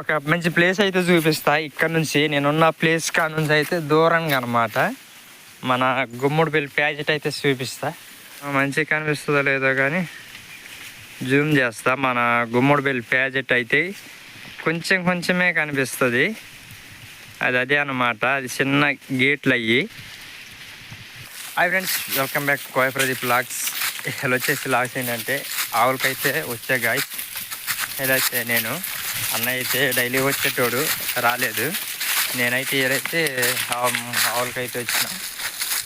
ఒక మంచి ప్లేస్ అయితే చూపిస్తా. ఇక్కడ నుంచి నేనున్న ప్లేస్ కా నుంచి అయితే దూరంగా అనమాట మన గుమ్మడిపల్లి ప్యాకెట్ అయితే చూపిస్తా. మంచిగా కనిపిస్తుందో లేదో కానీ జూమ్ చేస్తా. మన గుమ్మడిపల్లి ప్యాకెట్ అయితే కొంచెం కొంచెమే కనిపిస్తుంది. అది అదే అనమాట అది చిన్న గేట్లు అయ్యి. Hi friends welcome back Koya Pradeep logs ఇలా వచ్చేసి లాగ్స్ ఏంటంటే ఆవులకైతే వచ్చే గాయస్ ఇదైతే నేను. అన్న అయితే డైలీ వచ్చేటోడు రాలేదు. నేనైతే ఏదైతే అయితే వచ్చిన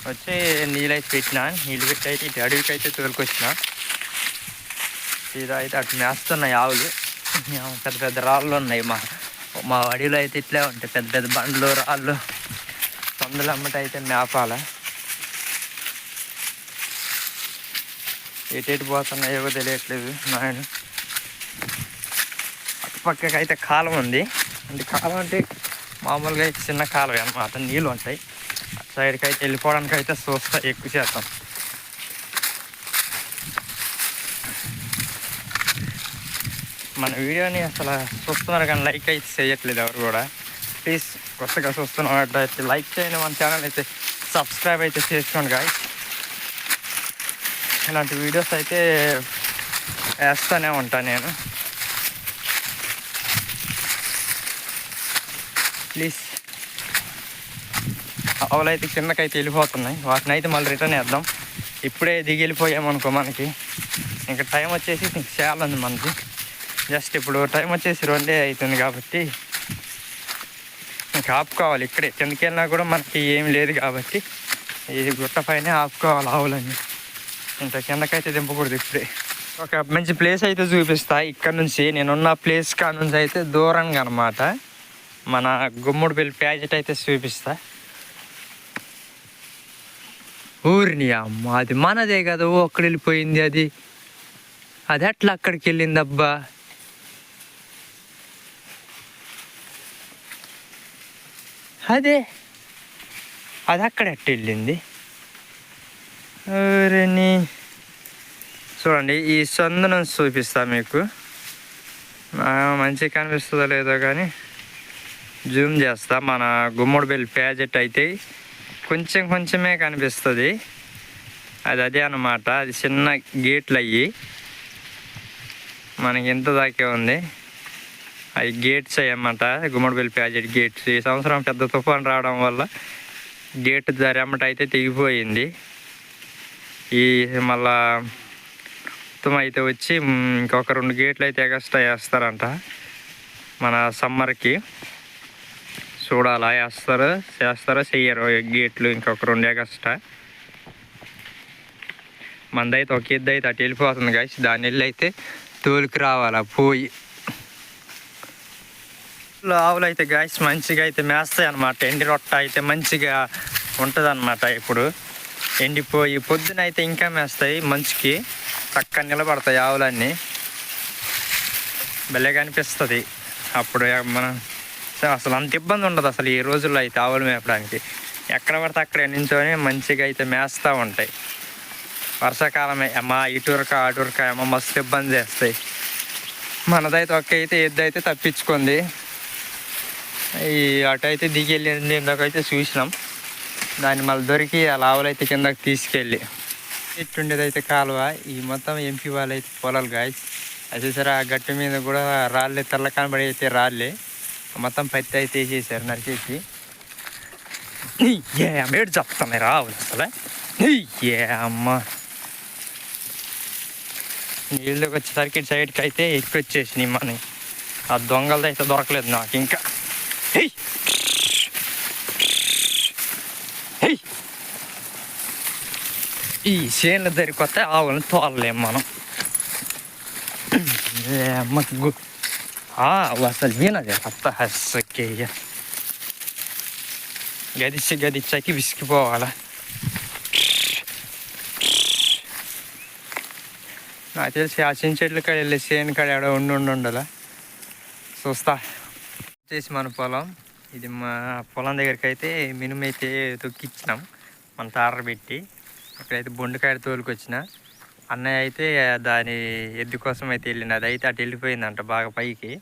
వచ్చి నీళ్ళు అయితే పెట్టిన నీళ్ళు పెట్టి అయితే ఇటు అడవికి అయితే తోలుకొచ్చిన. ఇది అయితే అటు మేస్తున్నాయి ఆవులు. పెద్ద పెద్ద రాళ్ళు ఉన్నాయి మా మా అడవిలో అయితే ఇట్లే ఉంటాయి. పెద్ద పెద్ద బండ్లు రాళ్ళు సందులు అమ్మట అయితే మేపాల. ఎటు పోతున్నాయో తెలియట్లేదు నాయన. పక్కకి అయితే కాలం ఉంది. అంటే కాలం అంటే మామూలుగా అయితే చిన్న కాలం అనమాట నీళ్ళు ఉంటాయి. అటు సైడ్కి అయితే వెళ్ళిపోవడానికి అయితే చూస్తా ఎక్కువ చేస్తాం. మన వీడియోని అసలు చూస్తున్నారు కానీ లైక్ అయితే చేయట్లేదు ఎవరు కూడా. ప్లీజ్ కొత్తగా చూస్తున్నట్టు అయితే లైక్ చేయండి. మన ఛానల్ అయితే సబ్స్క్రైబ్ అయితే చేసుకోండి గాయ ఇలాంటి వీడియోస్ అయితే వేస్తూనే ఉంటాను నేను. ప్లీజ్. ఆవులు అయితే కిందకైతే వెళ్ళిపోతున్నాయి. వాటిని అయితే మళ్ళీ రిటర్న్ వేద్దాం. ఇప్పుడే దిగి వెళ్ళిపోయామనుకో మనకి. ఇంకా టైం వచ్చేసి ఇంక చాలా ఉంది మనకి. జస్ట్ ఇప్పుడు టైం వచ్చేసి రెండే అవుతుంది కాబట్టి ఇంకా ఆపుకోవాలి ఇక్కడే. కిందకి వెళ్ళినా కూడా మనకి ఏం లేదు కాబట్టి ఈ గుట్ట పైన ఆపుకోవాలి ఆవులని. ఇంకా కిందకైతే దింపకూడదు ఇప్పుడే. ఒక మంచి ప్లేస్ అయితే చూపిస్తా. ఇక్కడ నుంచి నేనున్న ప్లేస్ కాడ నుంచి అయితే దూరంగా అనమాట మన గుమ్మడిపల్లి ప్యాకెట్ అయితే చూపిస్తా. ఊరిని అమ్మ అది మనదే కదా ఓ అక్కడ వెళ్ళిపోయింది అది. అది ఎట్లా అక్కడికి వెళ్ళింది అబ్బా అదే అది అక్కడ ఎట్ట వెళ్ళింది? ఊరిని. చూడండి ఈ సందనం చూపిస్తా మీకు. మంచిగా కనిపిస్తుందో లేదో కానీ. జూమ్ చేస్తా. మన గుమ్మడిపల్లి ప్యాజెట్ అయితే కొంచెం కొంచెమే కనిపిస్తుంది. అది అదే అనమాట అది చిన్న గేట్లు అయ్యి మనకి ఇంత దాకే ఉంది. అవి గేట్స్ అయ్యమాట గుమ్మడిపల్లి ప్యాజెట్ గేట్స్. ఈ సంవత్సరం పెద్ద తుఫాన్ రావడం వల్ల గేట్ దారి అయితే తెగిపోయింది. ఈ మళ్ళా మొత్తం అయితే వచ్చి ఇంకొక రెండు గేట్లు అయితే ఎగస్ట్రా వేస్తారంట మన సమ్మర్కి. చూడాలా వేస్తారో? చేస్తారో? చెయ్యరు. గేట్లు ఇంకొక రెండు ఎగస్ట్రా మందైతే ఒక ఎద్దు అయితే అటు వెళ్ళిపోతుంది కాసి దాని వెళ్ళి అయితే తోలికి రావాలా పోయి. ఆవులు అయితే గాయస్ మంచిగా అయితే మేస్తాయి అనమాట ఎండి రొట్ట అయితే మంచిగా ఉంటుంది అనమాట ఇప్పుడు. ఎండిపోయి పొద్దున అయితే ఇంకా మేస్తాయి మంచుకి. చక్కగా నిలబడతాయి ఆవులన్నీ. భలేగా అనిపిస్తుంది అప్పుడు మనం అసలు అంత ఇబ్బంది ఉండదు అసలు ఈ రోజుల్లో అయితే ఆవులు మేపడానికి. ఎక్కడ పడితే అక్కడ నించొని మంచిగా అయితే మేస్తూ ఉంటాయి. వర్షాకాలమే అమ్మా ఇటురక అటురక అమ్మ మస్తు ఇబ్బంది చేస్తాయి మనదైతే ఒక్క అయితే ఎద్దు తప్పించుకుంది. ఈ అటైతే దిగి వెళ్ళింది ఇందాకైతే చూసినాం. దాన్ని మళ్ళీ దొరికి ఆ లావులైతే కిందకి తీసుకెళ్ళి. ఇట్టుండేది కాలువ ఈ మొత్తం ఎంపీ వాళ్ళు అయితే పొలాలు గాయ అది సరే ఆ గట్టి మీద కూడా రాళ్ళే తెల్ల కనబడి అయితే రాళ్ళే. మొత్తం పత్తి అయితే వేసేసారు నరికేసి. ఏ ఏడు చెప్తున్నాయి రావులు అసలు. ఏ అమ్మ. నీళ్ళకి వచ్చేసరికి ఇటు సైడ్కి అయితే ఎక్కువ వచ్చేసినాయి మన ఆ దొంగలది అయితే దొరకలేదు నాకు ఇంకా. ఈ చేనుల దగ్గరికి వస్తే ఆవులను తోలలేము మనం. ఏ అమ్మకి గు ఆ, అవి అసలు వినది కొత్త హస్సకేయ గదిచ్చి విసిగిపోవాలా నాకు తెలిసి ఆ చిన్న చెట్ల కాడ వెళ్ళి చేను కాడ ఎక్కడ ఉండి ఉండి ఉండాలా చూస్తా వచ్చేసి మన పొలం ఇది మా పొలం దగ్గరికి అయితే మినుమైతే తొక్కిచ్చినాం మన తార పెట్టి ఇక్కడైతే బొండకాయ తోలుకొచ్చిన అన్నయ్య అయితే దాని ఎద్దు కోసం అయితే వెళ్ళింది అది అయితే అటు వెళ్ళిపోయిందంట బాగా పైకి.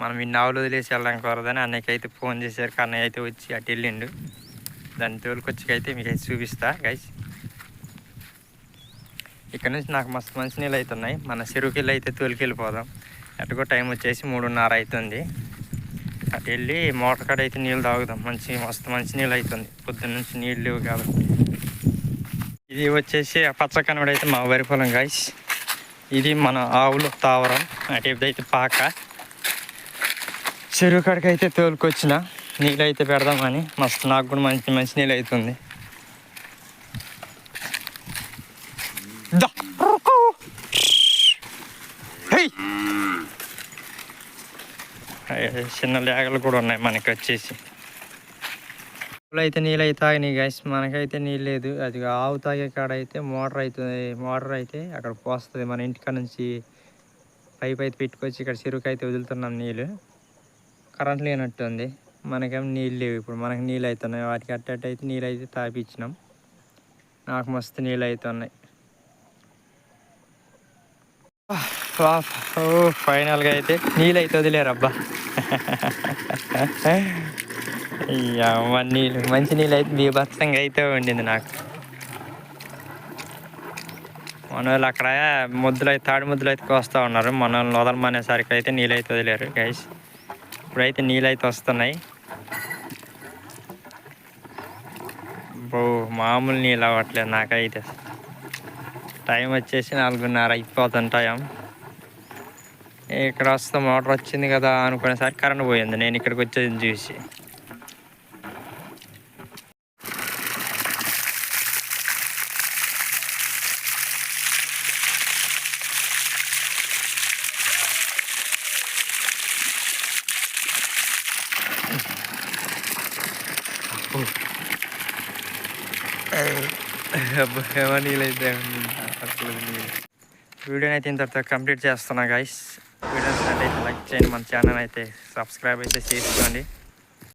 మనం ఇన్ని ఆవులు వదిలేసి వెళ్ళడం కుదరదని అన్నయ్యకి అయితే ఫోన్ చేశారు. అన్నయ్య అయితే వచ్చి అటు వెళ్ళిండు. దాన్ని తోలుకొచ్చి అయితే మీకు అయితే చూపిస్తా గైస్ ఇక్కడ నుంచి నాకు మస్తు మంచి నీళ్ళు అవుతున్నాయి మన చెరువుకెళ్ళి అయితే తోలుకెళ్ళిపోదాం అటుకో టైం వచ్చేసి మూడున్నర అవుతుంది. అటు వెళ్ళి మోటార్ కాడ అయితే నీళ్ళు తాగుదాం. మంచి మస్తు మంచి నీళ్ళు అవుతుంది. పొద్దున్న నుంచి నీళ్ళు లేవు కాబట్టి. ఇది వచ్చేసి ఆ పచ్చ కనబడి అయితే మా వరి పొలం గాయస్ ఇది మన ఆవులు తావరం. అటు అయితే పాక. చెరువు కాడికి అయితే తోలుకొచ్చిన. నీళ్ళు అయితే పెడదామని. మస్తు నాకు కూడా మంచి మంచి నీళ్ళు అవుతుంది హై. చిన్న లేగలు కూడా ఉన్నాయి మనకి వచ్చేసి. అయితే నీళ్ళు అయితే తాగినాయి గైస్ మనకైతే నీళ్ళు లేదు. అది ఆవు తాగే కాడ అయితే మోటార్ అవుతుంది మోటార్ అయితే అక్కడ పోస్తుంది. మన ఇంటికాడ నుంచి పైప్ అయితే పెట్టుకొచ్చి ఇక్కడ చెరుకు అయితే వదులుతున్నాం నీళ్ళు. కరెంట్ లేనట్టుంది మనకేమో నీళ్ళు లేవు ఇప్పుడు. మనకి నీళ్ళు అవుతున్నాయి వాటికి అట్టట్టు అయితే నీళ్ళు అయితే తాపించినాం నాకు మస్తు నీళ్ళు అవుతున్నాయి ఫైనల్గా అయితే నీళ్ళు అయితే వదిలేరు అబ్బా. అమ్మ నీళ్ళు మంచి నీళ్ళు అయితే బీభత్సంగా అయితే ఉండింది నాకు. మన వాళ్ళు అక్కడ ముద్దులు అయితే తాడి ముద్దులు అయితే కోస్తూ ఉన్నారు. మన వాళ్ళని వదలమనేసరికి అయితే నీళ్ళు అయితే వదిలేరు గైస్ ఇప్పుడైతే నీళ్ళు అయితే వస్తున్నాయి. బో మామూలు నీళ్ళు అవ్వట్లేదు నాకైతే. టైం వచ్చేసి నాలుగున్నర అయిపోతుంది టైం ఇక్కడ వస్తే మోటార్ వచ్చింది కదా అనుకునేసరికి కరెంట్ పోయింది. నేను ఇక్కడికి వచ్చేది చూసి. Eh, నీళ్ళైతే వీడియోని అయితే ఇంత కంప్లీట్ చేస్తున్నా గైస్ వీడియోస్ అయితే లైక్ చేయండి. మన ఛానల్ అయితే సబ్స్క్రైబ్ అయితే చేసుకోండి